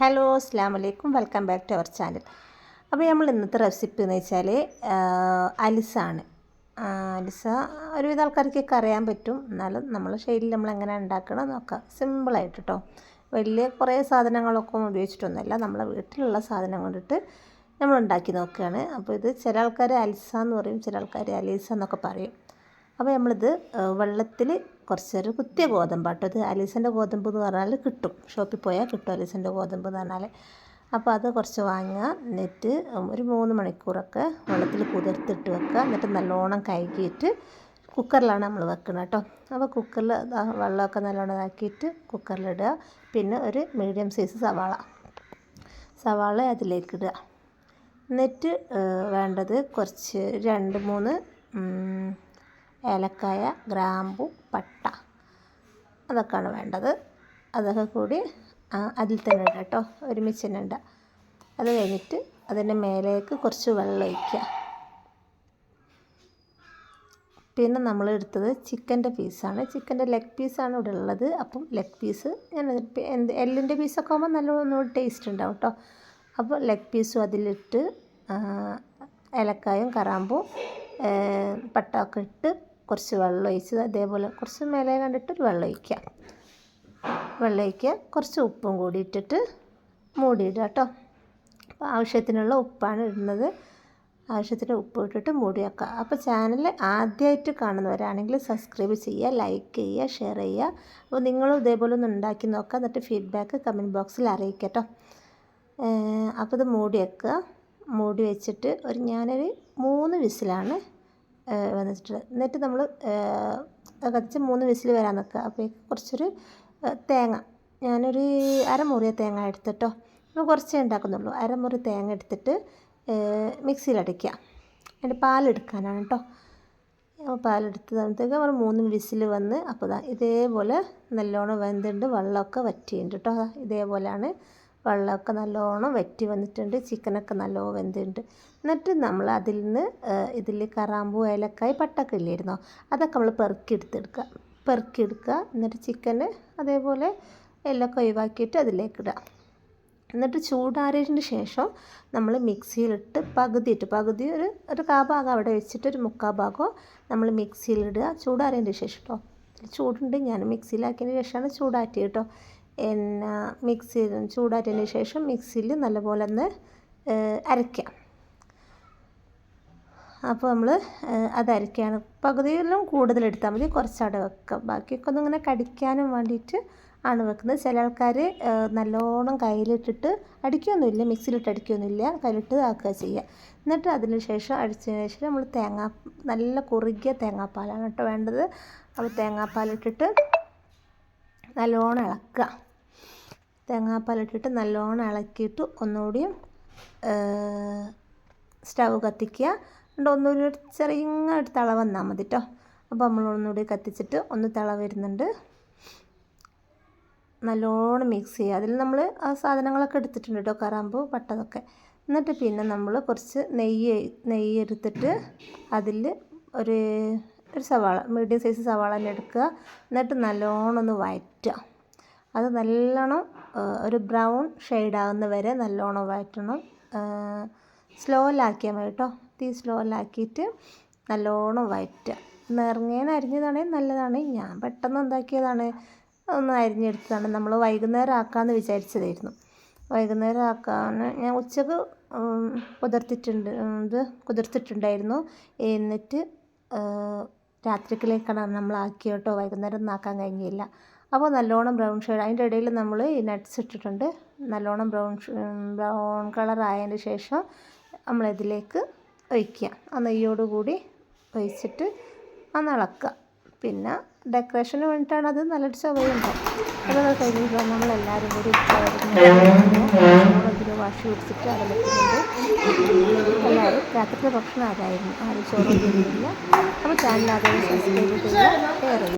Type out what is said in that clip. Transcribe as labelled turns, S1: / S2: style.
S1: Hello അസ്ലാം വലൈക്കും welcome back to our channel. അപ്പോൾ നമ്മൾ ഇന്നത്തെ റെസിപ്പി എന്ന് വെച്ചാൽ അലിസ ആണ് അലിസ ഒരുവിധ ആൾക്കാർക്കൊക്കെ അറിയാൻ പറ്റും. എന്നാലും നമ്മൾ ശൈലിയിൽ നമ്മൾ എങ്ങനെ ഉണ്ടാക്കണം നോക്കാം. സിമ്പിളായിട്ട് കേട്ടോ വലിയ കുറേ സാധനങ്ങളൊക്കെ ഉപയോഗിച്ചിട്ടൊന്നുമല്ല. നമ്മളെ വീട്ടിലുള്ള സാധനം കൊണ്ടിട്ട് നമ്മൾ ഉണ്ടാക്കി നോക്കുകയാണ്. അപ്പോൾ ഇത് ചില ആൾക്കാർ അലിസ എന്ന് പറയും ചില ആൾക്കാർ അലീസ എന്നൊക്കെ പറയും. അപ്പോൾ നമ്മളിത് വെള്ളത്തിൽ കുറച്ച് നേരം കുത്തിയ ഗോതമ്പ് കേട്ടോ. ഇത് അലീസന്റെ ഗോതമ്പ് എന്ന് പറഞ്ഞാൽ കിട്ടും. ഷോപ്പിൽ പോയാൽ കിട്ടും അലീസന്റെ ഗോതമ്പ് എന്ന് പറഞ്ഞാൽ. അപ്പോൾ അത് കുറച്ച് വാങ്ങുക. എന്നിട്ട് ഒരു മൂന്ന് മണിക്കൂറൊക്കെ വെള്ളത്തിൽ കുതിർത്തിട്ട് വെക്കുക. എന്നിട്ട് നല്ലോണം കഴുകിയിട്ട് കുക്കറിലാണ് നമ്മൾ വെക്കുന്നത് കേട്ടോ. അപ്പോൾ കുക്കറിൽ വെള്ളമൊക്കെ നല്ലോണം ഇതാക്കിയിട്ട് കുക്കറിലിടുക പിന്നെ ഒരു മീഡിയം സൈസ് സവാള. സവാള അതിലേക്ക് ഇടുക. എന്നിട്ട് വേണ്ടത് കുറച്ച് രണ്ട് മൂന്ന് ഏലക്കായ ഗ്രാമ്പു പട്ട. അതൊക്കെയാണ് വേണ്ടത്. അതൊക്കെ കൂടി അതിൽ തന്നെ ഇടാം കേട്ടോ. ഒരുമിച്ച് തന്നെ ഇടാം. അത് കഴിഞ്ഞിട്ട് അതിന്റെ മേലേക്ക് കുറച്ച് വെള്ളം ഒഴിക്കുക. പിന്നെ നമ്മൾ എടുത്തത് ചിക്കന്റെ പീസാണ്. ചിക്കന്റെ ലെഗ് പീസാണ് ഇവിടെ ഉള്ളത്. അപ്പം ലെഗ് പീസ് ഞാൻ എന്ത് എല്ലിന്റെ പീസൊക്കെ ആകുമ്പോൾ നല്ല ഒന്നുകൂടി ടേസ്റ്റ് ഉണ്ടാവും കേട്ടോ. അപ്പോൾ ലെഗ് പീസും അതിലിട്ട് ഏലക്കായും കറാമ്പും പട്ടമൊക്കെ ഇട്ട് കുറച്ച് വെള്ളം ഒഴിച്ച് അതേപോലെ കുറച്ച് മേലെ കണ്ടിട്ട് വെള്ളം ഒഴിക്കുക. വെള്ളം ഒഴിക്കുക. കുറച്ച് ഉപ്പും കൂടി ഇട്ടിട്ട് മൂടിയിടുക കേട്ടോ. അപ്പോൾ ആവശ്യത്തിനുള്ള ഉപ്പാണ് ഇടുന്നത്. ആവശ്യത്തിന് ഉപ്പ് ഇട്ടിട്ട് മൂടി വെക്കുക. അപ്പോൾ ചാനൽ ആദ്യമായിട്ട് കാണുന്നവരാണെങ്കിൽ സബ്സ്ക്രൈബ് ചെയ്യുക ലൈക്ക് ചെയ്യുക ഷെയർ ചെയ്യുക. അപ്പോൾ നിങ്ങളും ഇതേപോലെ ഒന്ന് ഉണ്ടാക്കി നോക്കുക. എന്നിട്ട് ഫീഡ്ബാക്ക് കമന്റ് ബോക്സിൽ അറിയിക്കുക കേട്ടോ. അപ്പോൾ ഇത് മൂടി വെക്കുക. മൂടി വെച്ചിട്ട് ഒരു ഞാനൊരു മൂന്ന് വിസിലാണ് വന്നിട്ടുള്ളത് എന്നിട്ട് നമ്മൾ കത്തിച്ച് മൂന്ന് വിസിൽ വരാൻ നിൽക്കുക. അപ്പോൾ കുറച്ചൊരു തേങ്ങ. ഞാനൊരു അരമുറിയ തേങ്ങ എടുത്തിട്ടോ. നമ്മൾ കുറച്ചേ ഉണ്ടാക്കുന്നുള്ളൂ. അരമുറി തേങ്ങ എടുത്തിട്ട് മിക്സിയിലടിക്കുക അതിന്റെ പാലെടുക്കാനാണ് കേട്ടോ പാലെടുത്ത് തന്നത്തേക്ക് നമ്മൾ മൂന്ന് വിസിൽ വന്ന് അപ്പോൾ ഇതേപോലെ നല്ലോണം വെന്തുണ്ട് വെള്ളമൊക്കെ വറ്റിയിട്ടുണ്ട് കേട്ടോ ഇതേപോലെയാണ് വെള്ളമൊക്കെ നല്ലോണം വറ്റി വന്നിട്ടുണ്ട് ചിക്കനൊക്കെ നല്ലോണം വെന്തിട്ടുണ്ട്. എന്നിട്ട് നമ്മൾ അതിൽ നിന്ന് ഇതിൽ കറാമ്പൂ ഏലക്കായ് പട്ടൊക്കെ ഇല്ലായിരുന്നോ അതൊക്കെ നമ്മൾ പെറുക്കിയെടുത്തെടുക്കുക. പെറുക്കിയെടുക്കുക. എന്നിട്ട് ചിക്കന് അതേപോലെ എല്ലൊക്കെ ഒഴിവാക്കിയിട്ട് അതിലേക്കിടുക എന്നിട്ട് ചൂടാറിയതിന് ശേഷം നമ്മൾ മിക്സിയിലിട്ട് പകുതി ഇട്ട് പകുതി ഒരു ഒരു കാ ഭാഗം അവിടെ വെച്ചിട്ട് ഒരു മുക്കാ ഭാഗം നമ്മൾ മിക്സിയിലിടുക. ചൂടാറിയതിന് ശേഷം കേട്ടോ ചൂടുണ്ട്. ഞാൻ മിക്സിയിലാക്കിയതിന് ശേഷമാണ് ചൂടാറ്റി കേട്ടോ പിന്നെ മിക്സി ചൂടാറ്റിയതിന് ശേഷം മിക്സിയിൽ നല്ലപോലെ ഒന്ന് അരയ്ക്കാം. അപ്പോൾ നമ്മൾ അത് അരയ്ക്കുകയാണ് പകുതിയിലും കൂടുതൽ എടുത്താൽ മതി. കുറച്ചവിടെ വെക്കാം. ബാക്കിയൊക്കെ ഒന്നിങ്ങനെ കടിക്കാനും വേണ്ടിയിട്ട് ആണ് വെക്കുന്നത്. ചില ആൾക്കാർ നല്ലോണം കയ്യിലിട്ടിട്ട് അടിക്കുകയൊന്നുമില്ല മിക്സിയിലിട്ട് അടിക്കുകയൊന്നുമില്ല കയ്യിലിട്ട് ആക്കുക ചെയ്യുക. എന്നിട്ട് അതിന് ശേഷം അടിച്ചതിന് ശേഷം നമ്മൾ തേങ്ങ നല്ല കുറുകിയ തേങ്ങാപ്പാലാണ് കേട്ടോ വേണ്ടത്. അപ്പോൾ തേങ്ങാപ്പാലിട്ടിട്ട് നല്ലോണം ഇളക്കുക. തേങ്ങാപ്പാലിട്ടിട്ട് നല്ലോണം ഇളക്കിയിട്ട് ഒന്നുകൂടിയും സ്റ്റവ് കത്തിക്കുക. എന്നിട്ട് ഒന്നുകൂടി ഒരു ചെറിയ ഒരു തിള വന്നാൽ മതി കേട്ടോ അപ്പോൾ നമ്മൾ ഒന്നുകൂടി കത്തിച്ചിട്ട് ഒന്ന് തിള വരുന്നുണ്ട്. നല്ലോണം മിക്സ് ചെയ്യുക. അതിൽ നമ്മൾ ആ സാധനങ്ങളൊക്കെ എടുത്തിട്ടുണ്ട് കേട്ടോ കറാമ്പൂ പട്ടതൊക്കെ. എന്നിട്ട് പിന്നെ നമ്മൾ കുറച്ച് നെയ്യ് നെയ്യ് എടുത്തിട്ട് അതിൽ ഒരു ഒരു സവാള മീഡിയം സൈസ് സവാള തന്നെ എടുക്കുക. എന്നിട്ട് നല്ലോണം ഒന്ന് വഴറ്റുക. അത് നല്ലോണം ഒരു ബ്രൗൺ ഷെയ്ഡാകുന്ന വരെ നല്ലോണം വഴറ്റണം. സ്ലോയിലാക്കിയാൽ മതി കേട്ടോ തീ സ്ലോയിലാക്കിയിട്ട് നല്ലോണം വഴറ്റുക. നിറങ്ങേന അരിഞ്ഞതാണെങ്കിൽ നല്ലതാണ്. ഞാൻ പെട്ടെന്ന് എന്താക്കിയതാണ്? ഒന്ന് അരിഞ്ഞെടുത്തതാണ്. നമ്മൾ വൈകുന്നേരം ആക്കാമെന്ന് വിചാരിച്ചതായിരുന്നു. വൈകുന്നേരം ആക്കാൻ ഞാൻ ഉച്ചയ്ക്ക് കുതിർത്തിട്ടുണ്ട് ഇത് കുതിർത്തിട്ടുണ്ടായിരുന്നു. എന്നിട്ട് രാത്രിക്കിലേക്കാണ് നമ്മൾ ആക്കിയോട്ടോ വൈകുന്നേരം ഒന്നും ആക്കാൻ കഴിഞ്ഞില്ല. അപ്പോൾ നല്ലോണം ബ്രൗൺ ഷെയ്ഡ് അതിന്റെ ഇടയിൽ നമ്മൾ ഈ നട്ട്സ് ഇട്ടിട്ടുണ്ട്. നല്ലോണം ബ്രൗൺ ബ്രൗൺ കളർ ആയതിന് ശേഷം നമ്മളിതിലേക്ക് ഒഴിക്കുക. ആ നെയ്യോട് കൂടി ഒഴിച്ചിട്ട് ഒന്ന് ഇളക്കുക. പിന്നെ ഡെക്കറേഷന് വേണ്ടിയിട്ടാണ് അത് നല്ലൊരു ചുവയുണ്ടാവും അത് കഴിഞ്ഞിട്ട് നമ്മളെല്ലാവരും കൂടി ഇട്ടായിരുന്നു വാഷി പിടിച്ചിട്ട് അതിലെത്തുന്നുണ്ട് എല്ലാവരും രാത്രിത്തെ ഭക്ഷണം അതായിരുന്നു ആരും ചോറ് ഇല്ല അപ്പോൾ ചാനൽ സബ്സ്ക്രൈബ് ചെയ്യുക ഷെയർ ചെയ്യുക.